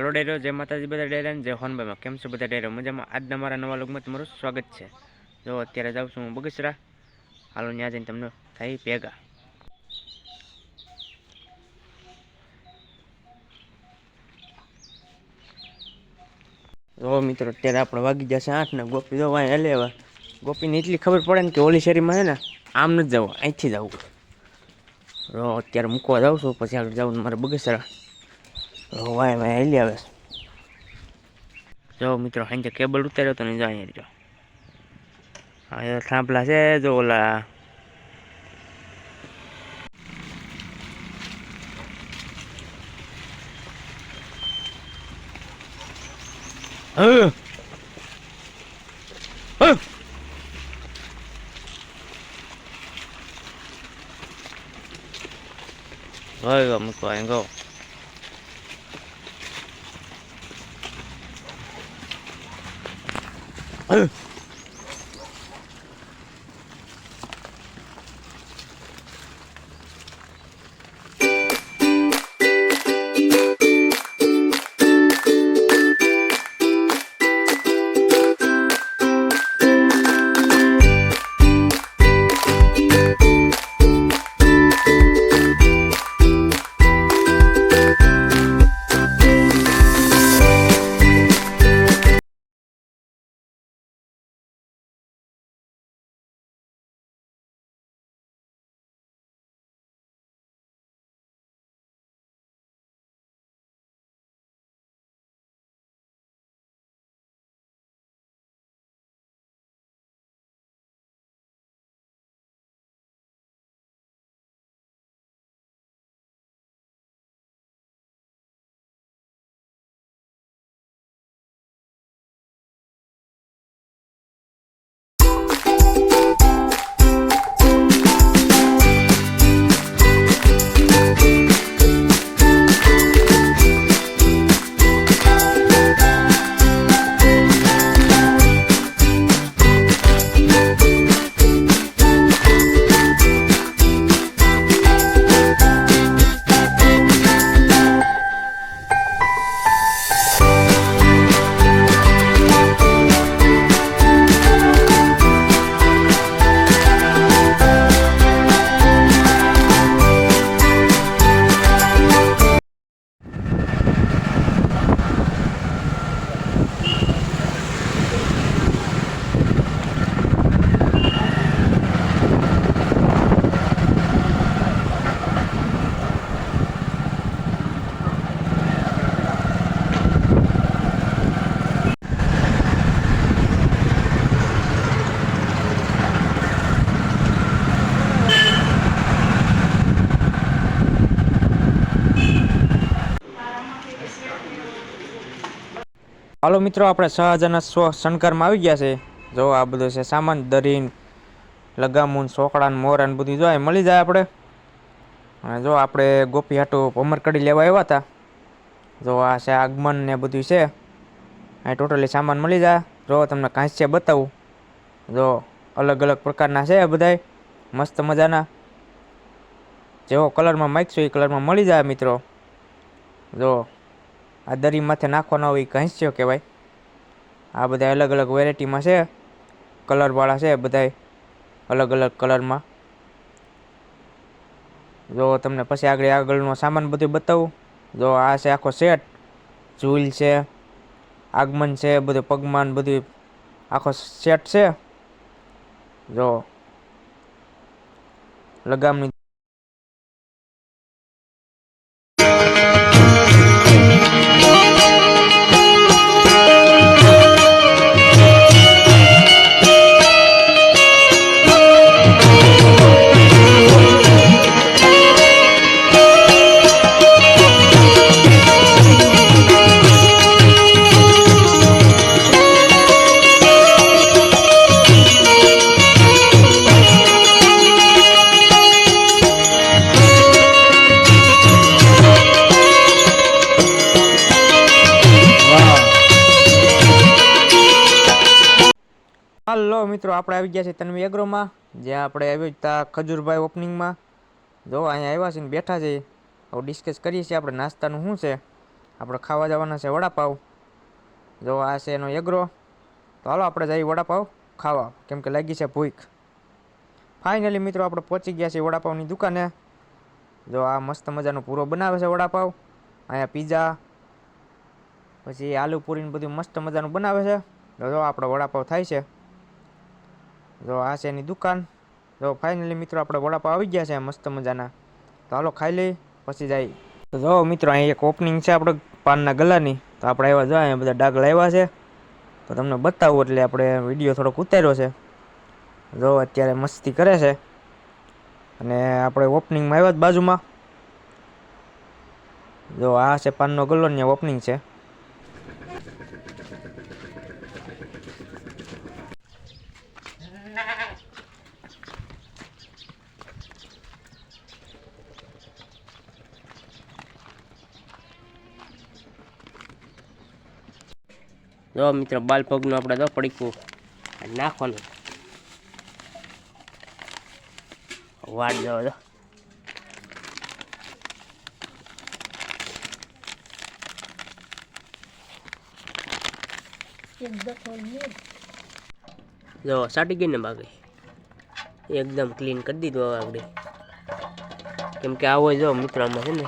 હાલો ડેરો જય માતાજી બધા ડેરા જય હોનભાઈમાં કેમ છો બધા ડેરો મજામાં? આજના મારા નવા લોગમાં તમારું સ્વાગત છે. જો અત્યારે જાઉં છું હું બગસરા. હાલો ત્યાં જઈને તમને થાય ભેગા. જો મિત્રો, અત્યારે આપણે વાગી જશે આઠ ને ગોપી જો વાંઈ હલે હવે ગોપીને એટલી ખબર પડે ને કે ઓલી શેરીમાં છે ને, આમ નથી જવું, અહીંથી જવું રો અત્યારે મૂકવા જાઉં છું, પછી આગળ જાઉં મારે બગસરા. વાય વાય હેલી આવે જો મિત્રો સાંજે કેબલ ઉતાર્યો તો ને જો અહીંયા જો હા એ થાંભલા છે જો ઓલા હ હ Rồi, một quả go. Ừ. Ugh! હાલો મિત્રો, આપણે સહજાના સ્વ શણકારમાં આવી ગયા છે. જો આ બધું છે સામાન, દરીન, લગામુન મોર ને બધું જો મળી જાય આપણે. અને જો આપણે ગોપી હાટુ અમરકડી લેવા આવ્યા હતા. જો આ છે આગમન ને બધું છે. અહીં ટોટલી સામાન મળી જાય. જો તમને છે બતાવું. જો અલગ અલગ પ્રકારના છે બધાય. મસ્ત મજાના. જેવો કલરમાં માગશો એ કલરમાં મળી જાય મિત્રો. જો આ દરી માથે નાખવાનો હોય ઘંસ્યો કહેવાય. આ બધા અલગ અલગ વેરાયટીમાં છે. કલરવાળા છે બધાય અલગ અલગ કલરમાં જો તમને પછી આગળ આગળનો સામાન બધું બતાવું. જો આ છે આખો સેટ ઝૂલ છે, આગમન છે, બધું પગમાન બધું આખો સેટ છે. જો લગામની હાલો મિત્રો, આપણે આવી ગયા છે તન્વી એગ્રોમાં જ્યાં આપણે આવી તા ખજૂરભાઈ ઓપનિંગમાં જો, અહીંયા આવ્યા છે ને બેઠા છે હવે ડિસ્કસ કરીએ છીએ આપણે નાસ્તાનું શું છે. આપણે ખાવા જવાના છે વડાપાવ. જો, આ છે એનો એગ્રો તો હાલો, આપણે જઈએ વડાપાવ ખાવા, કેમ કે લાગી છે ભૂખ. ફાઇનલી મિત્રો, આપણે પહોંચી ગયા છીએ વડાપાવની દુકાને. જો, આ મસ્ત મજાનો પૂરો બનાવે છે વડાપાવ. અહીંયા પીઝા પછી આલુ પૂરીને બધું મસ્ત મજાનું બનાવે છે. જો, આપણો વડાપાવ થાય છે. જો આ છે એની દુકાન. જો ફાઇનલી મિત્રો આપણે વડાપાવ આવી ગયા છે, મસ્ત મજાના. તો હાલો ખાઈ લઈ પછી જાય. તો જો મિત્રો, અહીં એક ઓપનિંગ છે આપણે પાનના ગલાની. તો આપણે આવ્યા જો, અહીંયા બધા ડાઘ લાવ્યા છે. તો તમને બતાવું એટલે આપણે વીડિયો થોડોક ઉતાર્યો છે. જો અત્યારે મસ્તી કરે છે. અને આપણે ઓપનિંગમાં આવ્યા જ બાજુમાં. જો આ છે પાનનો ગલ્લો ને ઓપનિંગ છે. જો મિત્ર, બાલ પગનું આપણે તો પડીકું. નાખવાનું. વાટ જવા દો જો સાટી ગઈ ને બાકી. એકદમ ક્લીન કરી દીધું હવે આપણે કેમ કે આવો જો મિત્ર આમાં છે ને,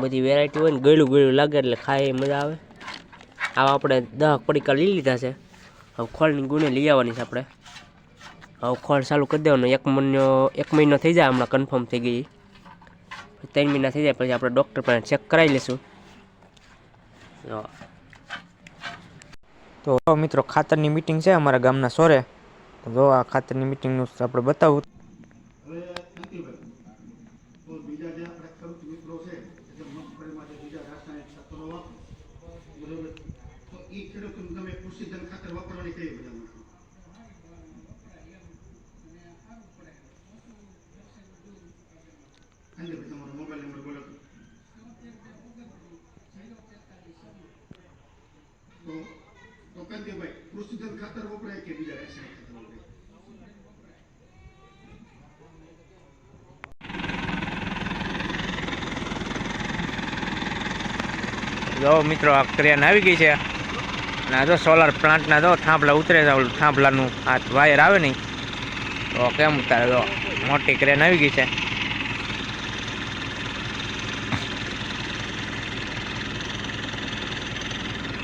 બધી વેરાયટી હોય ને, ગળ્યું ગળ્યું લાગે એટલે ખાય મજા આવે. આવા આપણે દહ પડીકા લઈ લીધા છે. હવે ખોળની ગુણે લઈ આવવાની છે આપણે. હવે ખોળ ચાલુ કરી દેવાનો. એક મહિનો એક મહિનો થઈ જાય હમણાં કન્ફર્મ થઈ ગઈ. ત્રણ મહિના થઈ જાય, પછી આપણે ડૉક્ટર પણ ચેક કરાવી લઈશું. તો મિત્રો, ખાતરની મિટિંગ છે અમારા ગામના સોરે. જો આ ખાતરની મિટિંગનું આપણે બતાવું. બીજા તો એ ખેડૂતોને તમે કૃષિધન ખાતર વાપરવાની કઈ બધા કાંતિભાઈ તમારો મોબાઈલ નંબર બોલો તો. તો કાંતિભાઈ કૃષિજન ખાતર વપરાય કે બીજા રાસાયણિક જો મિત્રો, આ ક્રેન આવી ગઈ છે. આ જો સોલાર પ્લાન્ટના જો થાંભલા ઉતરે છે ઓલું થાંભલાનું આ વાયર આવે નહીં તો કેમ ઉતારે જો મોટી ક્રેન આવી ગઈ છે.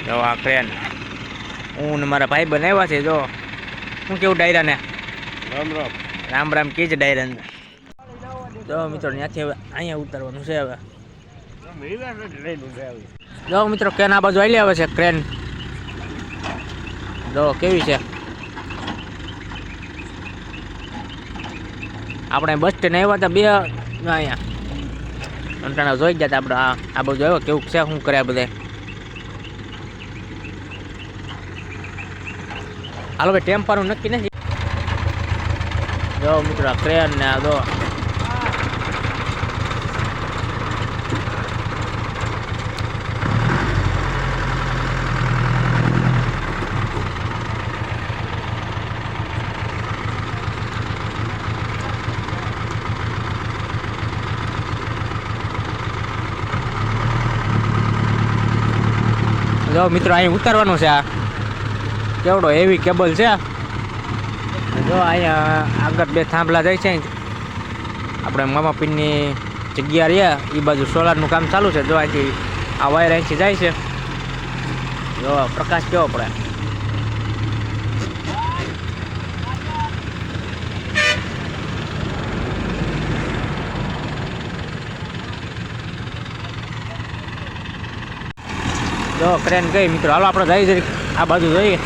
જો આ ક્રેન હું ને મારા ભાઈ બનાવ્યા છે જો. શું કેવું ડાયરાને? રામ રામ. રામ રામ કે છે ડાયરાને. જો મિત્રો ત્યાંથી હવે અહીંયા ઉતારવાનું છે હવે. જો મિત્રો કેન આ બાજુ આવી આવે છે ક્રેન જો કેવી છે? આપણે બસ સ્ટેન્ડ આવ્યા હતા બે અહીંયા. અંટાણા જોઈ ગયા હતા આપણે. આ આ બધું આવ્યો. કેવું છે? શું કર્યા બધા? હાલો ભાઈ ટેમ્પાનું નક્કી નથી. જો મિત્રો ક્રેન ને આ જો જો મિત્રો, અહીં ઉતારવાનું છે આ. કેવડો હેવી કેબલ છે જો અહીંયા આગળ બે થાંભલા જાય છે આપણે મામા પીનની જગ્યા રહ્યા એ બાજુ સોલારનું કામ ચાલુ છે. જો અહીંથી આ વાયર અહીંથી જાય છે. જો, પ્રકાશ કેવો પડે? જો ક્રેન ગઈ. મિત્રો, હાલો આપણે જઈએ જરીક. આ બાજુ જઈએ.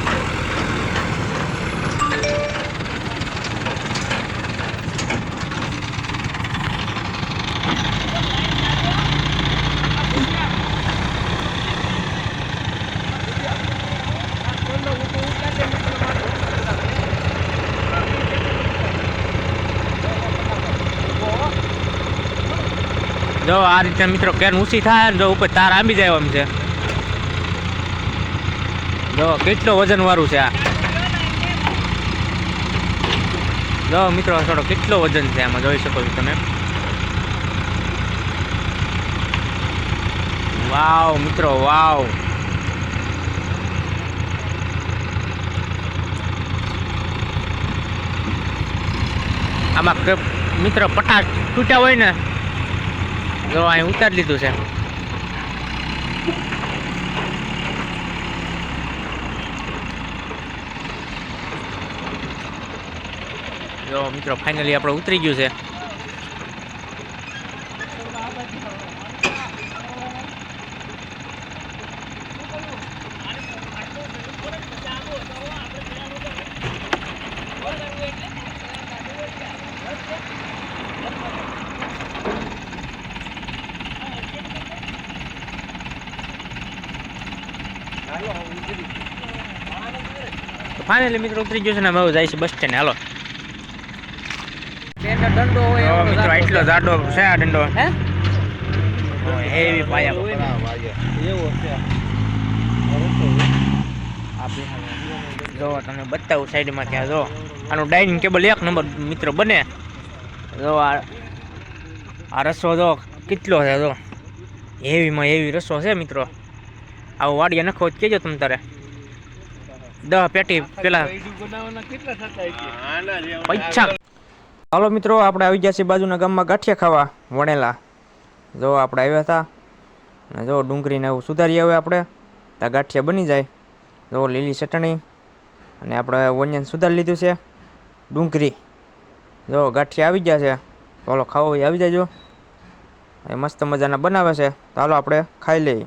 જો આ રીતે મિત્રો કેન ઊંચી થાય ને જો ઉપર તાર આંબી જાય એમ છે. જો, કેટલો વજન વાળું છે આ? જો, મિત્રો, છોડો, કેટલો વજન છે આમાં? જોઈ શકો છો તમે. વાવ, મિત્રો, વાવ. આમાં મિત્ર, પટાક તૂટ્યા હોય ને, જો, અહીં ઉતારી લીધું છે. જો મિત્રો ફાઇનલી આપણે ઉતરી ગયું છે. ફાઇનલી મિત્રો ઉતરી ગયું છે ને હવે જાય છે બસ સ્ટેન્ડ. હાલો. દંડો હોય મિત્રો એટલો જાડો છે આ દંડો. હે? હેવી પાયા એવો છે. જો તમને બતાવું સાઈડમાં ત્યાં જો. આનું ડાઇનિંગ ટેબલ એક નંબર મિત્રો બને. જો આ આ રસો જો કેટલો છે જો. હેવીમાં હેવી રસો છે મિત્રો. આવો વાડિયા નખો કેજો તમે તારે. દહ પેટી પેલા પૈસા. હાલો મિત્રો, આપણે આવી ગયા છીએ બાજુના ગામમાં ગાંઠિયા ખાવા, વણેલા. જો આપણે આવ્યા હતા અને જો ડુંગળીને એવું સુધારી આવે આપણે ત્યાં ગાંઠિયા બની જાય. જો લીલી ચટણી, અને આપણે ઓનિયન સુધારી લીધું છે, ડુંગળી. જો ગાંઠિયા આવી ગયા છે, તો હાલો ખાવો આવી જાયજો એ મસ્ત મજાના બનાવે છે, તો હાલો આપણે ખાઈ લઈએ.